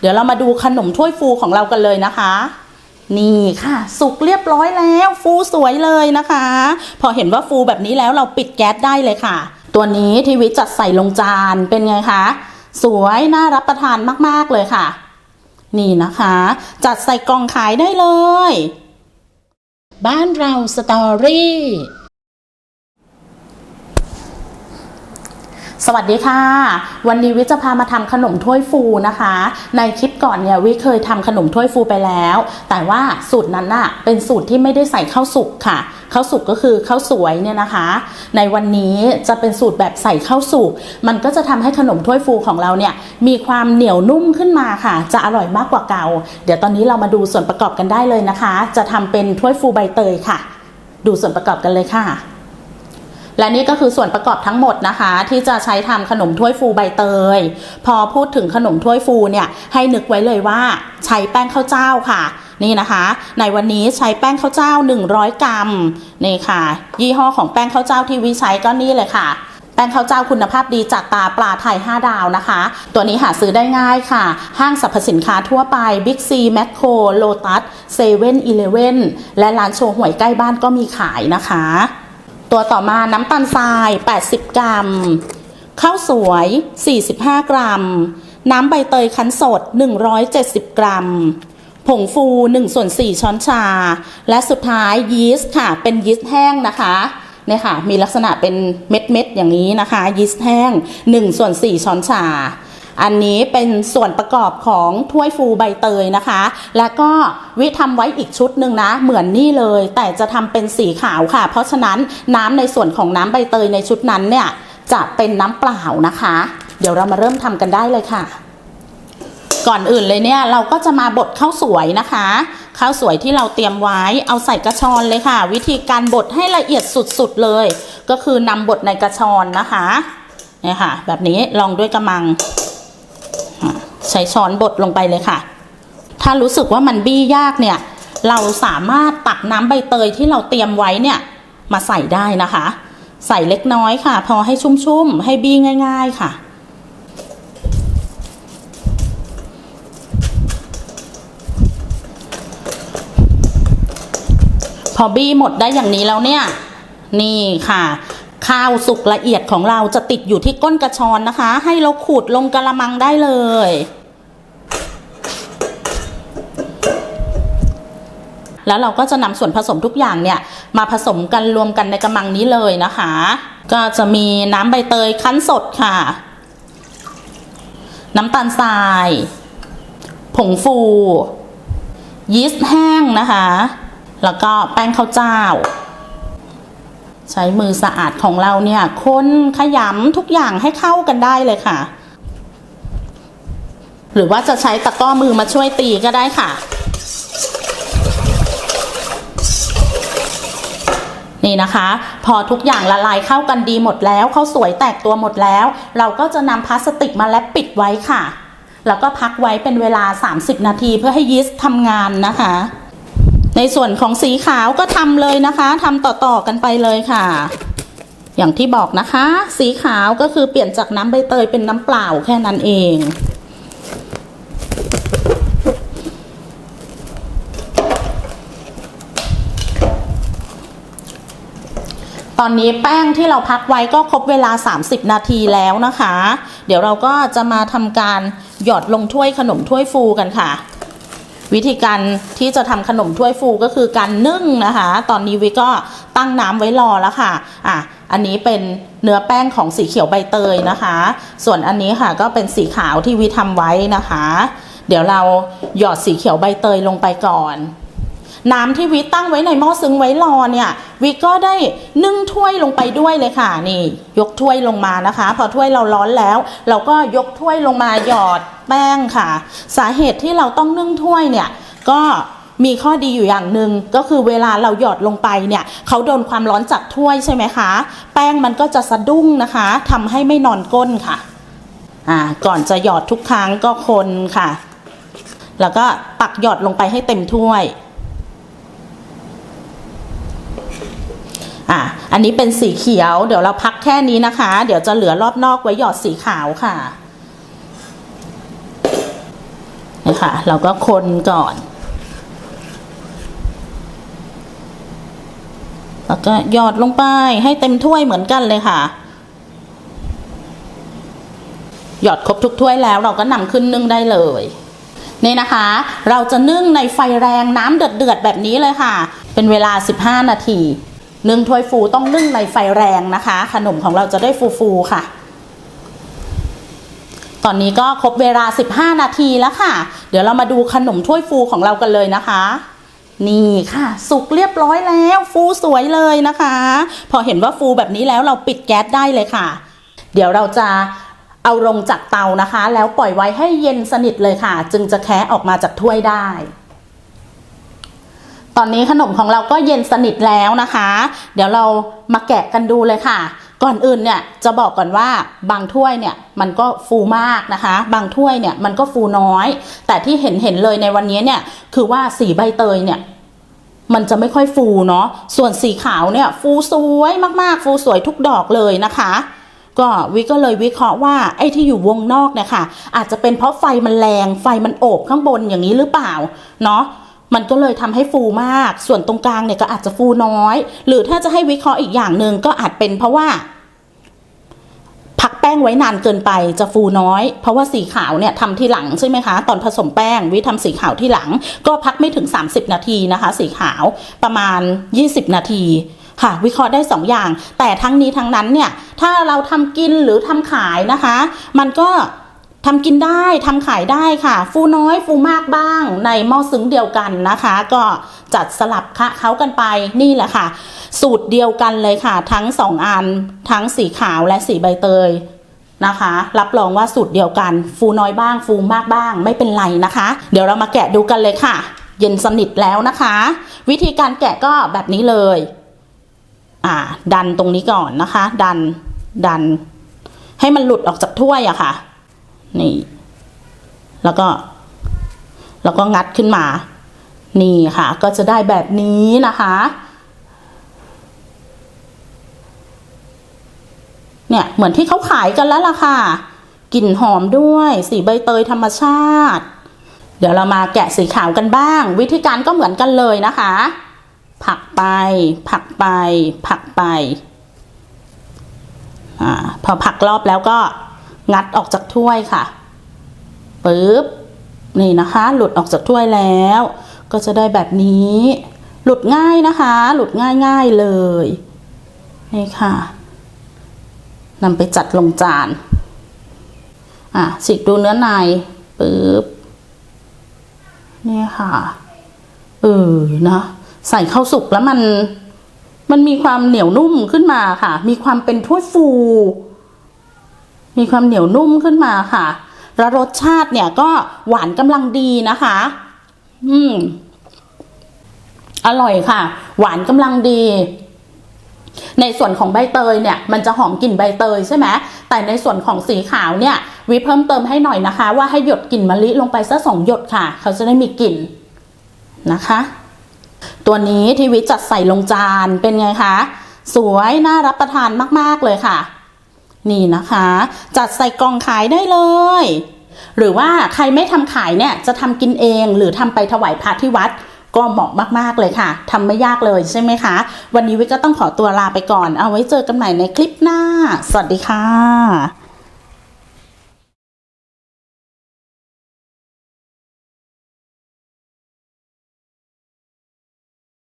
เดี๋ยวเรามาดูขนมถ้วยฟูของเรากันเลยนะคะ นี่ค่ะ สุกเรียบร้อยแล้ว ฟูสวยเลยนะคะ พอเห็นว่าฟูแบบนี้แล้วเราปิดแก๊สได้เลยค่ะ ตัวนี้ทีวิจัดใส่ลงจานเป็นไงคะ สวยน่ารับประทานมากๆเลยค่ะ นี่นะคะ จัดใส่กล่องขายได้เลย บ้านเราสตอรี่ สวัสดีค่ะ วันนี้วิจะพามาทำขนมถ้วยฟูนะคะ ในคลิปก่อนเนี่ยวิเคยทำขนมถ้วยฟูไปแล้ว แต่ว่าสูตรนั้นน่ะเป็นสูตรที่ไม่ได้ใส่ข้าวสุกค่ะข้าวสุกก็คือข้าวสวยเนี่ยนะคะ ในวันนี้จะเป็นสูตรแบบใส่ข้าวสุกมันก็จะทำให้ขนมถ้วยฟูของเราเนี่ยมีความเหนียวนุ่มขึ้นมาค่ะ จะอร่อยมากกว่าเก่า เดี๋ยวตอนนี้เรามาดูส่วนประกอบกันได้เลยนะคะ จะทำเป็นถ้วยฟูใบเตยค่ะ ดูส่วนประกอบกันเลยค่ะ และนี่ก็คือส่วนประกอบทั้งหมดนะคะ ที่จะใช้ทำขนมถ้วยฟูใบเตย พอพูดถึงขนมถ้วยฟูเนี่ยให้นึกไว้เลยว่าใช้แป้งข้าวเจ้าค่ะนี่นะคะ ในวันนี้ใช้แป้งข้าวเจ้า 100 กรัมนี่ค่ะ ยี่ห้อของแป้งข้าวเจ้าที่วิใช้ก็นี่เลยค่ะ แป้งข้าวเจ้าคุณภาพดีจากตาปลาไทย 5 ดาวนะคะ ตัวนี้หาซื้อได้ง่ายค่ะ ห้างสรรพสินค้าทั่วไป Big C m c โครโลตัสเซเว่นอีเลเว่นและร้านโชว์หวยใกล้บ้านก็มีขายนะคะ ตัวต่อมาน้ำตาลทราย 80 กรัม ข้าวสวย 45 กรัม น้ำใบเตยคั้นสด 170 กรัม ผงฟู1ส่วน4ช้อนชา และสุดท้ายยีสต์ค่ะ เป็นยีสต์แห้งนะคะเนี่ยค่ะ มีลักษณะเป็นเม็ดๆอย่างนี้นะคะ ยีสต์แห้ง1ส่วน4ช้อนชา อันนี้เป็นส่วนประกอบของถ้วยฟูใบเตยนะคะ แล้วก็วิทำไว้อีกชุดหนึ่งนะ เหมือนนี่เลย แต่จะทำเป็นสีขาวค่ะ เพราะฉะนั้นน้ำในส่วนของน้ำใบเตยในชุดนั้นเนี่ยจะเป็นน้ำเปล่านะคะ เดี๋ยวเรามาเริ่มทำกันได้เลยค่ะ ก่อนอื่นเลยเนี่ยเราก็จะมาบดข้าวสวยนะคะข้าวสวยที่เราเตรียมไว้เอาใส่กระชอนเลยค่ะ วิธีการบดให้ละเอียดสุดๆเลย ก็คือนำบดในกระชอนนะคะเนี่ยค่ะ แบบนี้ลองด้วยกระมัง ใช้ช้อนบดลงไปเลยค่ะ ถ้ารู้สึกว่ามันบี้ยากเนี่ย เราสามารถตักน้ำใบเตยที่เราเตรียมไว้เนี่ย มาใส่ได้นะคะ ใส่เล็กน้อยค่ะ พอให้ชุ่มๆ ให้บี้ง่าย ๆค่ะ พอบี้หมดได้อย่างนี้แล้วเนี่ย นี่ค่ะ ข้าวสุกละเอียดของเราจะติดอยู่ที่ก้นกระชอนนะคะ ให้เราขูดลงกระมังได้เลย แล้วเราก็จะนำส่วนผสมทุกอย่างเนี่ย มาผสมกันรวมกันในกระมังนี้เลยนะคะ ก็จะมีน้ำใบเตยคั้นสดค่ะ น้ำตาลทราย ผงฟู ยีสต์แห้งนะคะ แล้วก็แป้งข้าวเจ้า ใช้มือสะอาดของเราเนี่ยคนขยำทุกอย่างให้เข้ากันได้เลยค่ะ หรือว่าจะใช้ตะก้อมือมาช่วยตีก็ได้ค่ะ นี่นะคะ พอทุกอย่างละลายเข้ากันดีหมดแล้วเขาวสวยแตกตัวหมดแล้ว เราก็จะนำพลาสติกมาแลบปิดไว้ค่ะ แล้วก็พักไว้เป็นเวลา 30 นาทีเพื่อให้ยีสต์ทำงานนะคะ ในส่วนของสีขาวก็ทำเลยนะคะทำต่อๆกันไปเลยค่ะ อย่างที่บอกนะคะ สีขาวก็คือเปลี่ยนจากน้ำใบเตยเป็นน้ำเปล่าแค่นั้นเองตอนนี้แป้งที่เราพักไว้ก็ครบเวลา 30 นาทีแล้วนะคะ เดี๋ยวเราก็จะมาทำการหยอดลงถ้วยขนมถ้วยฟูกันค่ะ วิธีการที่จะทำขนมถ้วยฟูก็คือการนึ่งนะคะ ตอนนี้วิก็ตั้งน้ำไว้รอแล้วค่ะอะอันนี้เป็นเนื้อแป้งของสีเขียวใบเตยนะคะ ส่วนอันนี้ค่ะก็เป็นสีขาวที่วิทำไว้นะคะ เดี๋ยวเราหยอดสีเขียวใบเตยลงไปก่อนน้ำที่วิตั้งไว้ในหม้อซึ้งไว้รอเนี่ยวิก็ได้นึ่งถ้วยลงไปด้วยเลยค่ะนี่ ยกถ้วยลงมานะคะ พอถ้วยเราร้อนแล้ว เราก็ยกถ้วยลงมาหยอด แป้งค่ะ สาเหตุที่เราต้องนึ่งถ้วยเนี่ยก็มีข้อดีอยู่อย่างหนึ่งก็คือเวลาเราหยอดลงไปเนี่ยเขาโดนความร้อนจากถ้วยใช่ไหมคะ แป้งมันก็จะสะดุ้งนะคะทำให้ไม่นอนก้นค่ะอ่าก่อนจะหยอดทุกครั้งก็คนค่ะ แล้วก็ตักหยอดลงไปให้เต็มถ้วยอะอันนี้เป็นสีเขียว เดี๋ยวเราพักแค่นี้นะคะ เดี๋ยวจะเหลือรอบนอกไว้หยอดสีขาวค่ะ ค่ะ เราก็คนก่อน แล้วก็หยอดลงไปให้เต็มถ้วยเหมือนกันเลยค่ะ หยอดครบทุกถ้วยแล้วเราก็นำขึ้นนึ่งได้เลยนี่นะคะ เราจะนึ่งในไฟแรงน้ำเดือดๆแบบนี้เลยค่ะ เป็นเวลา 15 นาทีนึ่งถ้วยฟูต้องนึ่งในไฟแรงนะคะ ขนมของเราจะได้ฟูๆค่ะ ตอนนี้ก็ครบเวลา 15 นาทีแล้วค่ะ เดี๋ยวเรามาดูขนมถ้วยฟูของเรากันเลยนะคะ นี่ค่ะ สุกเรียบร้อยแล้ว ฟูสวยเลยนะคะ พอเห็นว่าฟูแบบนี้แล้วเราปิดแก๊สได้เลยค่ะ เดี๋ยวเราจะเอาลงจากเตานะคะ แล้วปล่อยไว้ให้เย็นสนิทเลยค่ะ จึงจะแคะออกมาจากถ้วยได้ ตอนนี้ขนมของเราก็เย็นสนิทแล้วนะคะ เดี๋ยวเรามาแกะกันดูเลยค่ะ ก่อนอื่นเนี่ยจะบอกก่อนว่าบางถ้วยเนี่ยมันก็ฟูมากนะคะ บางถ้วยเนี่ยมันก็ฟูน้อย แต่ที่เห็นเห็นเลยในวันนี้เนี่ยคือว่าสีใบเตยเนี่ยมันจะไม่ค่อยฟูเนาะ ส่วนสีขาวเนี่ยฟูสวยมากๆ ฟูสวยทุกดอกเลยนะคะ ก็วิก็เลยวิเคราะห์ว่าไอ้ที่อยู่วงนอกเนี่ยค่ะ อาจจะเป็นเพราะไฟมันแรง ไฟมันโอบข้างบนอย่างนี้หรือเปล่า เนาะ มันก็เลยทำให้ฟูมาก ส่วนตรงกลางเนี่ยก็อาจจะฟูน้อย หรือถ้าจะให้วิเคราะห์อีกอย่างหนึ่งก็อาจเป็นเพราะว่า พักแป้งไว้นานเกินไปจะฟูน้อย เพราะว่าสีขาวเนี่ยทำที่หลังใช่ไหมคะ ตอนผสมแป้งวิทำสีขาวที่หลัง ก็พักไม่ถึง 30 นาทีนะคะ สีขาวประมาณ 20 นาทีค่ะวิเคราะห์ได้2อย่าง แต่ทั้งนี้ทั้งนั้นเนี่ย ถ้าเราทำกินหรือทำขายนะคะ มันก็ ทำกินได้ทำขายได้ค่ะ ฟูน้อยฟูมากบ้าง ในหม้อซึ้งเดียวกันนะคะ ก็จัดสลับคะเขากันไปนี่แหละค่ะ สูตรเดียวกันเลยค่ะ ทั้งสองอัน ทั้งสีขาวและสีใบเตยนะคะ รับรองว่าสูตรเดียวกัน ฟูน้อยบ้าง ฟูมากบ้าง ไม่เป็นไรนะคะ เดี๋ยวเรามาแกะดูกันเลยค่ะ เย็นสนิทแล้วนะคะ วิธีการแกะก็แบบนี้เลย อ่า ดันตรงนี้ก่อนนะคะ ดันดัน ให้มันหลุดออกจากถ้วยอะค่ะ นี่ แล้วก็ แล้วก็งัดขึ้นมา นี่ค่ะ ก็จะได้แบบนี้นะคะ เนี่ย เหมือนที่เขาขายกันแล้วล่ะค่ะ กลิ่นหอมด้วยสีใบเตยธรรมชาติ เดี๋ยวเรามาแกะสีขาวกันบ้าง วิธีการก็เหมือนกันเลยนะคะ ผักไป ผักไป ผักไป อ่า พอผักรอบแล้วก็ งัดออกจากถ้วยค่ะปึ๊บนี่นะคะ หลุดออกจากถ้วยแล้ว ก็จะได้แบบนี้ หลุดง่ายนะคะ หลุดง่ายๆเลยนี่ค่ะนำไปจัดลงจานอะฉีกดูเนื้อในปึ๊บนี่ค่ะเออนะใส่ข้าวสุกแล้วมัน มันมีความเหนียวนุ่มขึ้นมาค่ะ มีความเป็นถ้วยฟู มีความเหนียวนุ่มขึ้นมาค่ะ แล้วรสชาติเนี่ยก็หวานกำลังดีนะคะ อืม อร่อยค่ะ หวานกำลังดี ในส่วนของใบเตยเนี่ย มันจะหอมกลิ่นใบเตยใช่ไหมแต่ในส่วนของสีขาวเนี่ย วิเพิ่มเติมให้หน่อยนะคะ ว่าให้หยดกลิ่นมะลิลงไปสักสองหยดค่ะ เขาจะได้มีกลิ่นนะคะ ตัวนี้ที่วิจัดใส่ลงจานเป็นไงคะ สวยน่ารับประทานมาก ๆ เลยค่ะ นี่นะคะ จัดใส่กล่องขายได้เลย หรือว่าใครไม่ทำขายเนี่ยจะทำกินเองหรือทำไปถวายพระที่วัดก็เหมาะมากๆเลยค่ะทำไม่ยากเลยใช่ไหมคะ วันนี้วิก็ต้องขอตัวลาไปก่อน เอาไว้เจอกันใหม่ในคลิปหน้า สวัสดีค่ะ